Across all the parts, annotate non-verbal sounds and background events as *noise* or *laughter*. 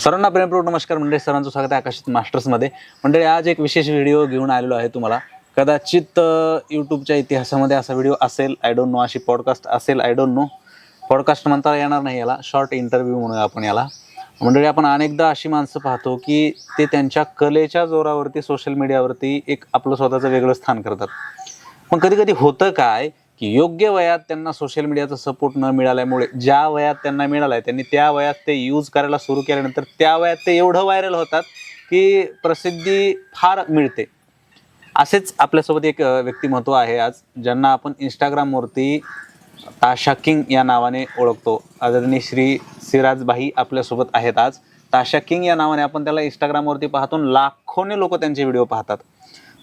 सर्वांना प्रेमपूर्वक नमस्कार मंडळी. सरांचं स्वागत आहे आकाशित मास्टर्समध्ये. मंडळी आज एक विशेष व्हिडिओ घेऊन आलेलो आहे तुम्हाला. कदाचित यूट्यूबच्या इतिहासामध्ये असा व्हिडिओ असेल आय डोंट नो अशी पॉडकास्ट असेल आय डोंट नो पॉडकास्ट म्हणता येणार नाही याला. शॉर्ट इंटरव्ह्यू म्हणूया आपण याला. मंडळी आपण अनेकदा अशी माणसं पाहतो की ते त्यांच्या कलेच्या जोरावरती सोशल मीडियावरती एक आपलं स्वतःचं वेगळं स्थान करतात. पण कधी कधी होतं काय की योग्य वयात त्यांना सोशल मीडियाचा सपोर्ट न मिळाल्यामुळे ज्या वयात त्यांना मिळालाय त्यांनी त्या वयात ते यूज करायला सुरू केल्यानंतर त्या वयात ते एवढं व्हायरल होतात की प्रसिद्धी फार मिळते. असेच आपल्यासोबत एक व्यक्तिमत्व आहे आज ज्यांना आपण इंस्टाग्रामवरती ताशा किंग या नावाने ओळखतो. आदरणीय श्री सिराजभाई आपल्यासोबत आहेत आज. ताशा किंग या नावाने आपण त्याला इंस्टाग्रामवरती पाहतो लाखोने लोक त्यांचे व्हिडिओ पाहतात.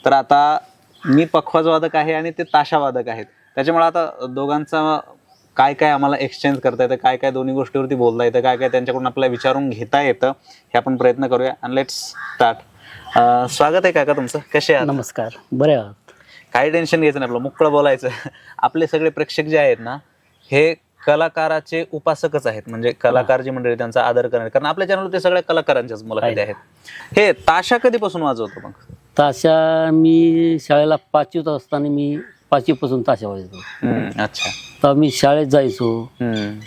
तर आता मी पखवाजवादक आहे आणि ते ताशावादक आहेत. त्याच्यामुळे आता दोघांचा काय काय आम्हाला एक्सचेंज करता येतं काय काय दोन्ही गोष्टीवरती बोलता येतं काय काय त्यांच्याकडून आपल्याला विचारून घेता येतं हे आपण प्रयत्न करूया. आणि लेट्स स्टार्ट स्वागत आहे काका तुमचं. कसे आहात? नमस्कार. बरे आहात. काही टेन्शन घ्यायचं नाही आपलं मुक्कळ बोलायचं. *laughs* आपले सगळे प्रेक्षक जे आहेत ना हे कलाकाराचे उपासकच आहेत. म्हणजे कलाकार जे मंडळी त्यांचा आदर करणार. कारण आपल्या चॅनलवर ते सगळ्या कलाकारांच्याच मुलाखती आहे. आहेत. हे ताशा कधीपासून वाजवतो मग? ताशा मी शाळेला पाचवीत असताना मी पाचवीपासून ताशा हम्म, अच्छा. तर मी शाळेत जायचो. हम्म,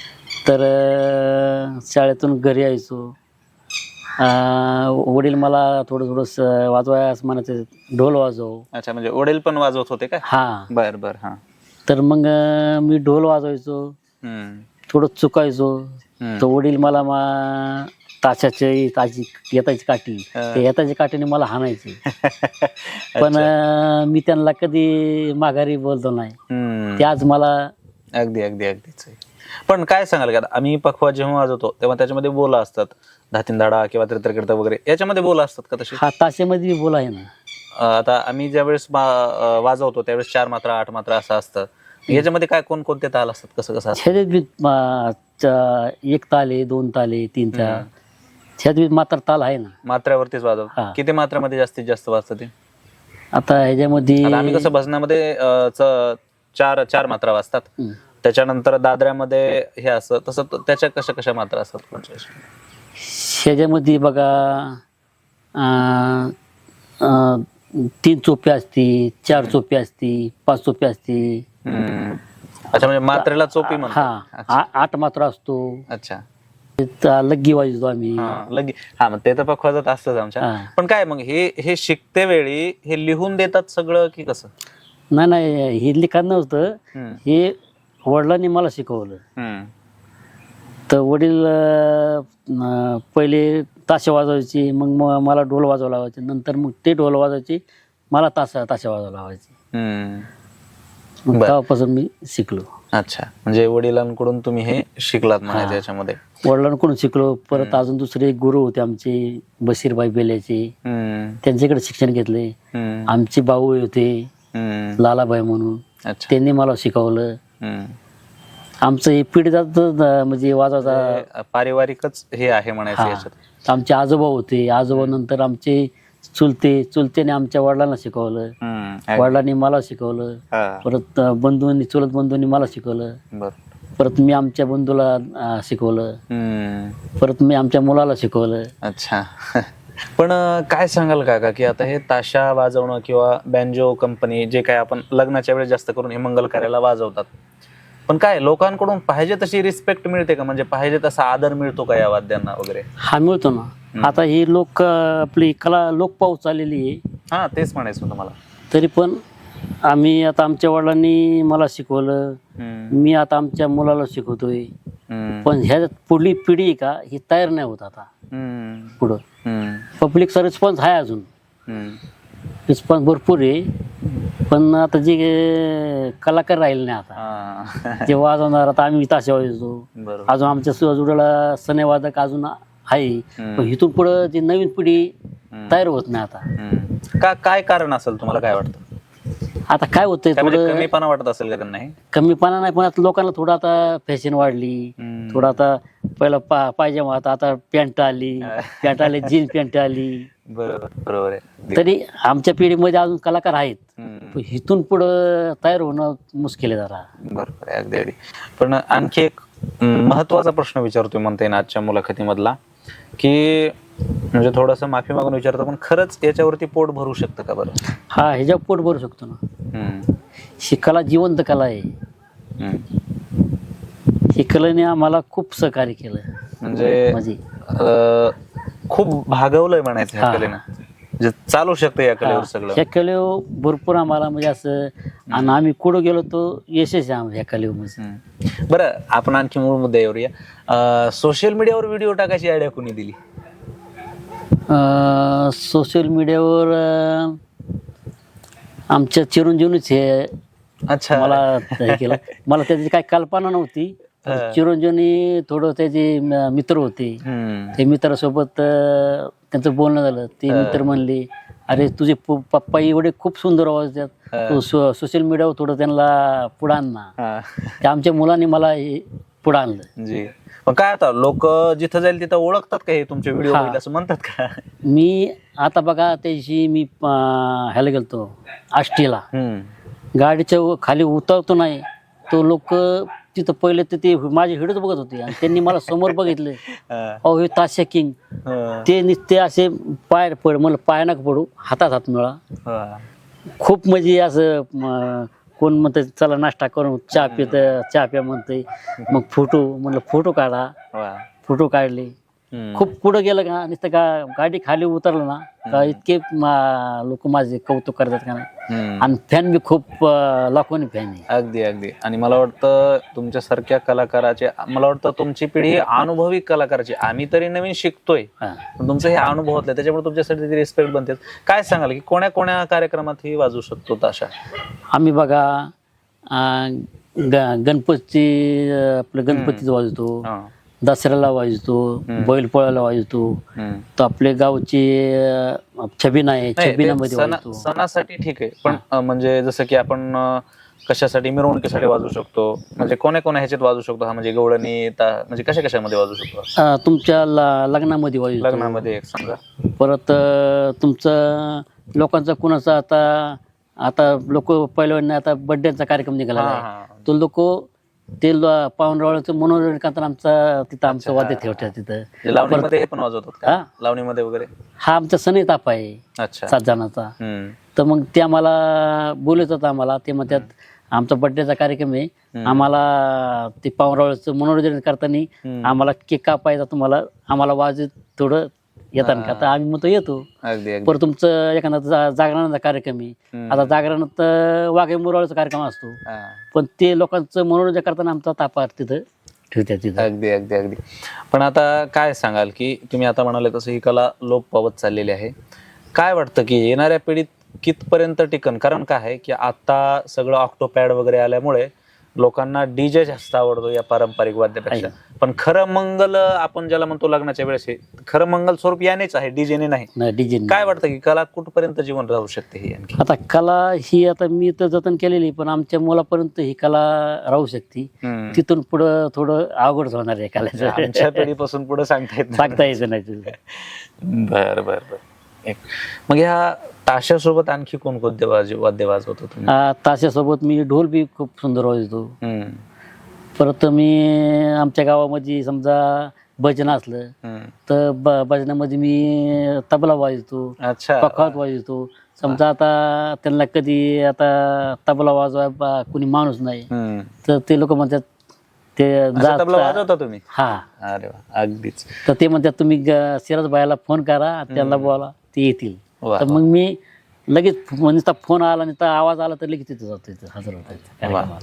तर अं, शाळेतून घरी यायचो. अं, वडील मला थोडं थोडं वाजवायस म्हणायचे ढोल वाजव. अच्छा म्हणजे वडील पण वाजवत होते का? हा. बर बर हा. तर मग अं, मी ढोल वाजवायचो. हम्म, थोडं चुकायचो. हम्म. तर वडील मला मा ताशाची ताची येताची काठी. हा. ते येताची काठीने मला हाणायचे. *laughs* पण अं, मी त्यांना कधी माघारी बोलतो नाही. हम्म, ते आज मला अगदी अगदी अगदीच आहे. पण काय सांगाल का? आम्ही पखवा जेव्हा वाजवतो तेव्हा त्याच्यामध्ये बोला असतात. धातींदाडा किंवा त्रित्रकीर्त वगैरे याच्यामध्ये बोला असतात का तसे हा ताशेमध्ये बोल आहे ना. अं, आता आम्ही ज्यावेळेस अं, वाजवतो त्यावेळेस चार मात्रा आठ मात्रा असं असतं. याच्यामध्ये काय कोण कोणते ताल असतात? कसं कसं असतं? ह्याच्यात बी अं, च- एक ताले दोन ताले तीन ताल. ह्यात बी मात्र ताल आहे ना. मात्र्यावरतीच वाजव. हा. किती मात्रामध्ये जास्तीत जास्त वाजतं ते? आता ह्याच्यामध्ये आता आम्ही कसं भजनामध्ये अं, च- चार चार मात्रा वाजतात. त्याच्यानंतर दादऱ्यामध्ये हे असं तसं त- त्याच्या कशा कशा मात्रा असतात? कोणत्या अशा? ह्याच्यामध्ये बघा अं, अं, तीन चोप्या असती चार चोप्या असती पाच चोप्या असती हम्म. अच्छा म्हणजे मात्रेला चोपी हा आ- आठ मात्र असतो. अच्छा. लग्गी वाजतो आम्ही हा लगे हा मग ते तर पखवाजात असतंच आमच्या हा. पण काय मग हे हे शिकते वेळी हे लिहून देतात सगळं की कसं नाही नाही हे लिखाण नव्हतं हम्म. हे वडिलांनी मला शिकवलं हम्म. तर वडील अं, पहिले ताशे वाजवायचे मग म- मला ढोल वाजवायला लावायचे नंतर मग ते ढोल वाजवायचे मला ताशा ताशा वाजवायला लावायचे हम्म. मग बरं. तेव्हापासून मी शिकलो अच्छा म्हणजे वडिलांकडून तुम्ही हे शिकलात म्हणायचं. याच्यामध्ये वडिलांकडून शिकलो? परत अजून दुसरे गुरु होते आमचे बशीरबाई बेल्याचे. त्यांच्याकडे शिक्षण घेतले. आमचे भाऊ होते. लालाबाई म्हणून. त्यांनी मला शिकवलं. आमचं हे पिढीजात म्हणजे वाजवाचा पारिवारिकच हे आहे म्हणायचं आमचे आजोबा होते. आजोबा नंतर आमचे चुलते चुलतेने आमच्या वडिलांना शिकवलं. वडिलांनी मला शिकवलं. परत बंधूंनी चुलत बंधूंनी मला शिकवलं. परत मी आमच्या बंधूला अं, शिकवलं. हम्म. परत मी आमच्या मुलाला शिकवलं. अच्छा. पण अं, काय सांगाल काका की आता हे ताशा वाजवणं किंवा बँजो कंपनी जे काय आपण लग्नाच्या वेळेस जास्त करून हे मंगल कार्याला वाजवतात. पण काय लोकांकडून पाहिजे तशी रिस्पेक्ट मिळते का? म्हणजे पाहिजे तसा आदर मिळतो का या वाद्यांना वगैरे? हा मिळतो ना. आता ही लोक अं, आपली कला लोक पाऊस चाललेली आहे. हा तेच म्हणायचं होतं मला. तरी पण आम्ही आता आमच्या वडिलांनी मला शिकवलं. मी आता आमच्या मुलाला शिकवतोय. पण ह्या पुढली पिढी का ही तयार नाही होत आता. पुढं. पब्लिकचा रिस्पॉन्स आहे अजून. रिस्पॉन्स भरपूर आहे पण आता जे कलाकार राहिले नाही आता. जे वाजवणार आता आम्ही ताशा वाजवतो अजून आमच्या सुजुड्याला सनेवादक अजून आहे. पण इथून पुढं जी नवीन पिढी. तयार होत नाही आता. का काय कारण असेल तुम्हाला काय वाटतं आता काय होतंय काय म्हणजे थोडं कमीपणा वाटत असेल का त्यांना हे? कमीपणा नाही पण आता लोकांना थोडं आता फॅशन वाढली. हम्म. थोडं आता पहिलं पा पायजमा आता आता पॅन्ट आली. *laughs* पॅन्ट आली जीन्स पॅन्ट आली. बरोबर बरोबर आहे. तरी आमच्या पिढीमध्ये अजून कलाकार आहेत. हम्म. पण इथून पुढं तयार होणं मुश्किल आहे जरा. बरोबर आहे अगदी अगदी. पण आणखी एक महत्त्वाचा प्रश्न विचारतोय म्हणता येईल आजच्या मुलाखतीमधला की म्हणजे थोडंसं माफी मागून विचारतो पण खरंच याच्यावरती पोट भरू शकतं का बरं? हा ह्याच्या पोट भरू शकतो ना. हम्म. ही कला जिवंत कला आहे. हम्म. ही कलेने आम्हाला खूप सहकार्य केलं. म्हणजे म्हणजे. अं, खूप भागवलंय म्हणायचं हा. कलेनं. म्हणजे चालू शकतं या कलेवर सगळं. ह्या कलेवर भरपूर आम्हाला म्हणजे असं आणि आम्ही कुठं गेलो तो यशच आहे आम्हाला ह्या कलेवर. म्हणजे हम्म. बरं आपण आणखी मूळ मुद्दे येऊया. सोशल मीडियावर व्हिडिओ टाकायची आयडिया कोणी दिली? सोशल मीडियावर आमच्या चिरंजीवनीच हे अच्छा मला हे केलं मला त्याची काही कल्पना नव्हती. चिरंजीवनी थोडं त्याचे मित्र होते. ते मित्रासोबत त्यांचं बोलणं झालं ते मित्र म्हणले अरे तुझे पप्पा एवढे खूप सुंदर आवाज देतात हा. तू सोशल मीडियावर थोडं त्यांना पुढं आण ना. ते आमच्या मुलांनी मला पुढं आणलं जी पण काय आता लोक जिथं जाईल तिथं ओळखतात का हे तुमचे व्हिडिओ हा. असं म्हणतात का मी आता बघा त्याशी मी अं, ह्याला गेलतो आष्टीला हम्म. गाडीच्या व- खाली उतरतो नाही तो लोक तिथं पहिले तर ते माझे व्हिडिओच बघत होते आणि त्यांनी मला समोर बघितले. *laughs* अहो हे ताशा किंग. ते नुसते असे पाय पड मला पाय नका पडू हातात हात मिळा. खूप म्हणजे असं म, कोण म्हणतं चला नाश्ता करून चहा पित चहा प्या म्हणतंय मग फोटो म्हणलं फोटो काढा वा. फोटो काढले. खूप पुढं गेलं का नुसतं गा गाडी खाली उतरलं ना का इतके लोक माझे कौतुक करतात का नाही. आणि फॅन बी खूप लाखोनी फॅन आहे. अगदी अगदी. आणि मला वाटतं तुमच्यासारख्या कलाकाराचे मला वाटतं तुमची पिढी अनुभवी कलाकाराची. आम्ही तरी नवीन शिकतोय. पण तुमचं हे अनुभवातलं त्याच्यामुळे तुमच्यासाठी रिस्पेक्ट बनते. काय सांगाल की कोण्या कोण्या कार्यक्रमात ही वाजू शकतो ताशा? आम्ही बघा गणपती आपलं गणपतीचं वाजवतो. हा. दसऱ्याला वाजवतो बैलपोळ्याला हम्म. तर आपले गावची अं, छबिना आहे छबिनामध्ये वाजवतो सणासाठी ठीक आहे. पण अं, म्हणजे जसं की आपण अं, कशासाठी मिरवणुकीसाठी वाजू शकतो? म्हणजे कोण्या कोण्या ह्याच्यात वाजू शकतो हा? म्हणजे गवळणी ता- म्हणजे कशा कशामध्ये वाजू शकतो? अं, तुमच्या ल- लग्नामध्ये वाजवतो लग्नामध्ये एक सांगा परत अं, तुमचं लोकांचा कुणाचा आता आता लोक पहिल्यांदा आता बड्डेचा कार्यक्रम निघाला हा, हा. तो लोक ते पाहुणरावळचं मनोरंजन करताना आमचा तिथं आमचं वाद्य ठेवतात तिथं. म्हणजे लावणीमध्ये हे पण का? हा. लावणीमध्ये वगैरे? हा आमचा सण ताप आहे. अच्छा. सात जणांचा. हम्म. तर मग ते आम्हाला बोलत होतं आम्हाला. ते म्हणतात आमचा बड्डेचा कार्यक्रम आहे. आम्हाला ते पाहुणरावळचं मनोरंजन करताना. आम्हाला केक कापायचा तुम्हाला. आम्हाला वाजत थोडं येतात का? तर आम्ही म्हणतो येतो. अगदी अगदी. परत तुमचं एखादा जा- जागरणाचा कार्यक्रम आहे. हम्म. आता जागरणात अं, वाघे मुरळाचा कार्यक्रम असतो. हा. पण ते लोकांचं मनोरंजन करताना आमचा तापा तिथं ठेवतात तिथं. अगदी अगदी अगदी. पण आता काय सांगाल की तुम्ही आता म्हणाले तसं ही कला लोप पावत चाललेली आहे. काय वाटतं की येणाऱ्या पिढीत कितपर्यंत टिकन? कारण काय आहे की आता सगळं ऑक्टोपॅड वगैरे आल्यामुळे लोकांना डीजे जास्त आवडतो या पारंपरिक वाद्यापेक्षा. पण खरं मंगल आपण ज्याला म्हणतो लग्नाच्या वेळेस खरं मंगल स्वरूप यानेच आहे डीजेने नाही. नाही डीजे काय वाटतं की कला कुठपर्यंत जीवन राहू शकते ही आणखी? आता कला ही आता मी तर जतन केलेली पण आमच्या मुलापर्यंत ही कला राहू शकते. तिथून पुढं थोडं अवघड होणार आहे कलाचं. आमच्या पिढीपासून पुढे सांगता येत. सांगता यायचं नाही. बर बर बर. एक. मग ह्या ताशासोबत आणखी कोणकोणते वाज वाद्य वाजवतो आ, ताशासोबत मी ढोल बी खूप सुंदर हम्म, परत मी आमच्या गावामध्ये समजा भजन असलं हम्म. तर ब भजनामध्ये मी तबला अच्छा. पखात वाजवतो. समजा आता त्यांना कधी आता तबला वाजवाय बा- कुणी माणूस नाही हम्म. तर ते लोक म्हणतात ते असं वाजवता तुम्ही? हा. अरे वा अगदीच. तर ते म्हणतात तुम्ही ग- सिराज बायाला फोन करा त्यांना बोला ते येतील. वा, तर मग मी लगेच नुसता फोन आला आणि आवाज आला तर लगेच तिथं जातो तिथं हजर होतो इथं कार्यक्रमाला.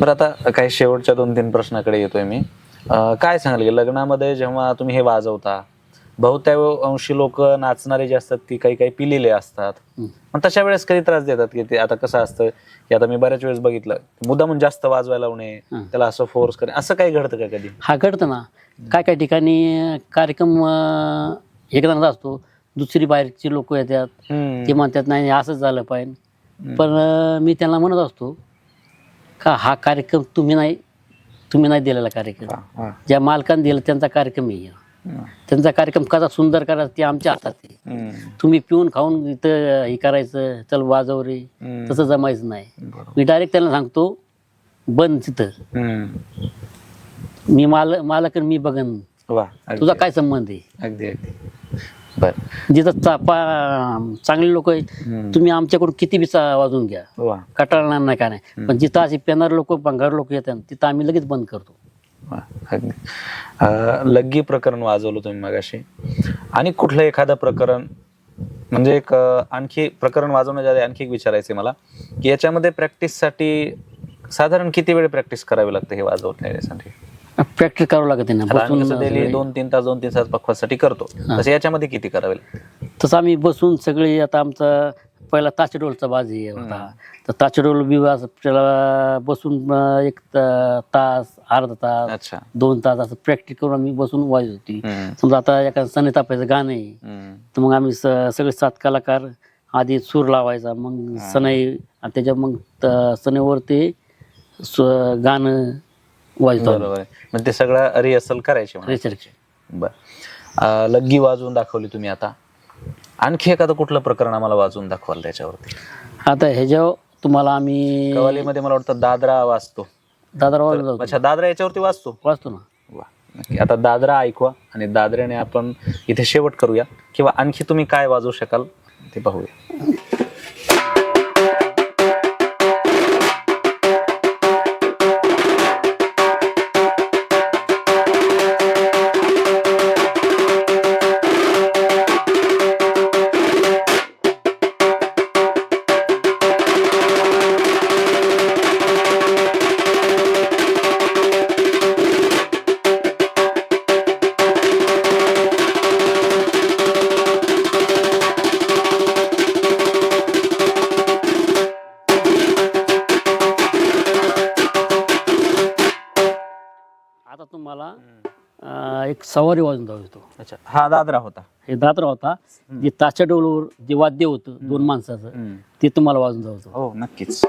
बरं आता काही शेवटच्या दोन तीन प्रश्नाकडे येतोय मी. अं, काय सांगाल की लग्नामध्ये जेव्हा तुम्ही हे वाजवता बहुतांश अंशी लोक नाचणारे जे असतात ती काही काही पिलेले असतात. पण तशा वेळेस कधी त्रास देतात की ते आता कसं असतं की आता मी बऱ्याच वेळेस बघितलं मुद्दा म्हणून जास्त वाजवायला लावणे हं. त्याला असं फोर्स करणे असं काही घडतं का कधी? हा घडतं ना. काय काय ठिकाणी कार्यक्रम अं, एकदा असतो दुसरी बाहेरची लोक येतात. ते म्हणतात नाही असंच झालं पाहिजे पण मी त्यांना म्हणत असतो का हा कार्यक्रम तुम्ही नाही तुम्ही नाही दिलेला कार्यक्रम. ज्या मालकाने दिला त्यांचा कार्यक्रम आहे. त्यांचा कार्यक्रम कसा सुंदर करायचा ते आमच्या हातात आहे. तुम्ही पिऊन खाऊन इथं हे करायचं चल वाजव रे. तसं जमायचं नाही. मी डायरेक्ट त्यांना सांगतो बंद तिथं. मी माल मालक मी बघन तुझा काय संबंध आहे अगदी अगदी बर. जिथं चा- पा- चांगले लोक आहेत. तुम्ही आमच्याकडून किती बी चा- वाजून घ्या. वा. कटाळणार नाही काय नाही. पण जिथं असे पेनार लोक भंगार लोक येतात तिथं आम्ही लगेच बंद करतो. वा, अगदी. अं, लग्गी प्रकरण वाजवलं तुम्ही मगाशी. आणि कुठलं एखादं प्रकरण म्हणजे एक अं, आणखी प्रकरण वाजवण्याच्या आधी आणखी एक विचारायचं मला की याच्यामध्ये प्रॅक्टिससाठी साधारण किती वेळ प्रॅक्टिस करावी लागते हे वाजवण्यासाठी? प्रॅक्टिस करावं लागते ना. आता आम्ही बसून कसं daily दोन तीन तास दोन तीन तास पक्वासाठी करतो. तसं याच्यामध्ये किती करावे? तसं आम्ही बसून सगळे आता आमचा पहिला ताचडोलचा बाजी होता तर ताचडोल त्याला बसून अं, एक त- तास अर्धा तास अच्छा. दोन तास असं प्रॅक्टिस करून आम्ही बसून वाजत होती. हम्म. समजा आता एका सने तापायचं गाणं आहे. हम्म. तर मग आम्ही स- सगळे सात कलाकार आधी सूर लावायचा मग सनई आणि त्याच्या मग त- सनेवर ते स्व- गाणं वाजतो. आम्ही. बरोबर आहे. म्हणजे ते सगळं रिहर्सल करायचे म्हणा. बर. अं, लग्गी वाजवून दाखवली तुम्ही आता. आणखी एखादं कुठलं प्रकरण आम्हाला वाजवून दाखवाल त्याच्यावरती? आता ह्याच्यावर तुम्हाला आम्ही कवालीमध्ये मला वाटतं दादरा वाजतो. दादरा होतो. अच्छा दादरा याच्यावरती वाजतो? वाजतो ना. वा. नक्की. आता दादरा ऐकवा आणि दादऱ्याने आपण इथे शेवट करूया. किंवा आणखी तुम्ही काय वाजवू शकाल ते पाहूया. सवारी वाजून जाऊ येतो. अच्छा हा दादरा होता. हे दादरा होता. जे ताच्या डोलवर जे वाद्य होतं दोन माणसाचं ते तुम्हाला वाजून जाऊ येतो. हो नक्कीच.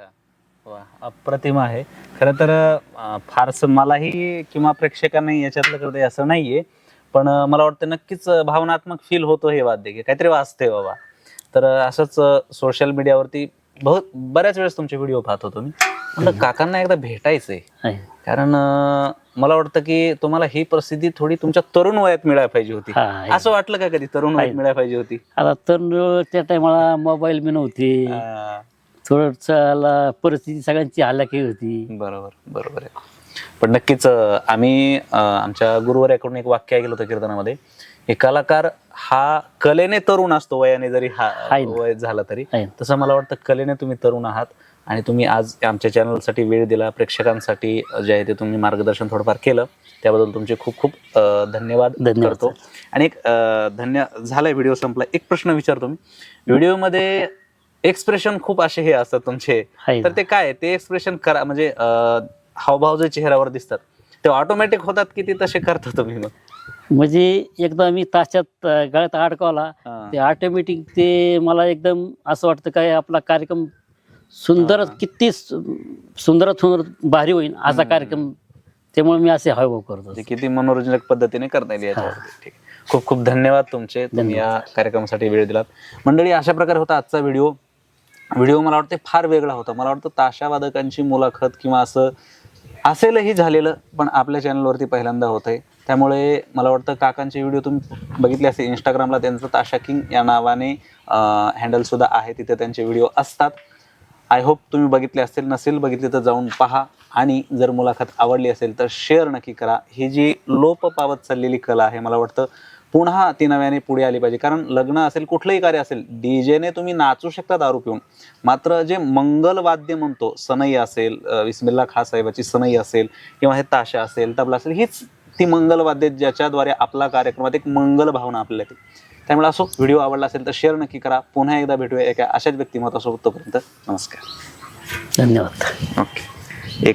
अच्छा. वा अप्रतिम आहे. खरं तर अं, फारसं मलाही किंवा प्रेक्षकांनाही याच्यातलं कळतंय असं नाहीये. पण अं, मला वाटतं नक्कीच अं, भावनात्मक फील होतो हे वाद्य की काहीतरी वाचते बाबा. तर अं, असंच सोशल मीडियावरती बहुत बऱ्याच वेळेस तुमचे व्हिडिओ पाहत होतो मी म्हटलं काकांना एकदा भेटायचंय. आहे. कारण अं, मला वाटतं की तुम्हाला ही प्रसिद्धी थोडी तुमच्या तरुण वयात मिळायला पाहिजे होती. हा, आहे. असं वाटलं का कधी? तरुण वयात. मिळायला पाहिजे होती? आता तर त्या टायमाला मोबाईल बी नव्हते. अं, थोडं परिस्थिती सगळ्यांची हालाकी होती. बरोबर बरोबर आहे. पण नक्कीच अं, आम्ही अं, आमच्या गुरुवार्याकडून एक वाक्य ऐकलं होतं कीर्तनामध्ये. की कलाकार हा कलेने तरुण असतो वयाने जरी हा आहे ना. वय झाला तरी. आहे. तसं मला वाटतं कलेने तुम्ही तरुण आहात आणि तुम्ही आज आमच्या चॅनलसाठी वेळ दिला प्रेक्षकांसाठी जे आहे ते तुम्ही मार्गदर्शन थोडंफार केलं. त्याबद्दल तुमचे खूप खूप अं, धन्यवाद धन्यवाद, करतो. आणि एक अं, धन्य झालाय व्हिडिओ संपला. एक प्रश्न विचारतो मी. व्हिडिओमध्ये एक्सप्रेशन खूप असे हे असतात तुमचे. तर ना. ते काय ते एक्सप्रेशन करा म्हणजे अं, हावभाव जे चेहऱ्यावर दिसतात ते ऑटोमॅटिक होतात की ते तसे करता तुम्ही मग? म्हणजे एकदा मी ताशात अं, गळ्यात अडकवला हा. ते ऑटोमॅटिक ते मला एकदम असं वाटतं काय आपला कार्यक्रम सुंदर हा. किती सु- सुंदरात सुंदर भारी होईल असा कार्यक्रम त्यामुळे मी असे हावभाव करतो ते किती मनोरंजक पद्धतीने करता येईल ठीक. खूप खूप धन्यवाद तुमचे. तुम्ही या कार्यक्रमासाठी वेळ दिलात. मंडळी अशा प्रकारे होता आजचा व्हिडिओ. व्हिडिओ मला वाटते फार वेगळा होता. मला वाटतं ताशावादकांची मुलाखत किंवा असं असेलही झालेलं पण आपल्या चॅनलवरती पहिल्यांदा होत आहे त्यामुळे मला वाटतं काकांचे व्हिडिओ तुम्ही बघितले असतील इंस्टाग्रामला त्यांचं ताशा किंग या नावाने हँडलसुद्धा आहे तिथे त्यांचे व्हिडिओ असतात. आय होप तुम्ही बघितले असतील नसेल बघितले तर जाऊन पहा. आणि जर मुलाखत आवडली असेल तर शेअर नक्की करा. ही जी लोप पावत चाललेली कला आहे मला वाटतं पुन्हा ती नव्याने पुढे आली पाहिजे. कारण लग्न असेल कुठलंही कार्य असेल डीजेने तुम्ही नाचू शकता दारू पिऊन. मात्र जे मंगल वाद्य म्हणतो सनई असेल विस्मिल्ला खा साहेबाची सनई असेल किंवा हे ताशा असेल तबला असेल हीच ती मंगल वाद्य ज्याच्याद्वारे आपला कार्यक्रमात एक मंगल भावना आपल्याला येते. त्यामुळे असो व्हिडिओ आवडला असेल तर शेअर नक्की करा. पुन्हा एकदा भेटूया एका अशाच व्यक्तिमत्वासोबत तोपर्यंत नमस्कार. धन्यवाद. ओके.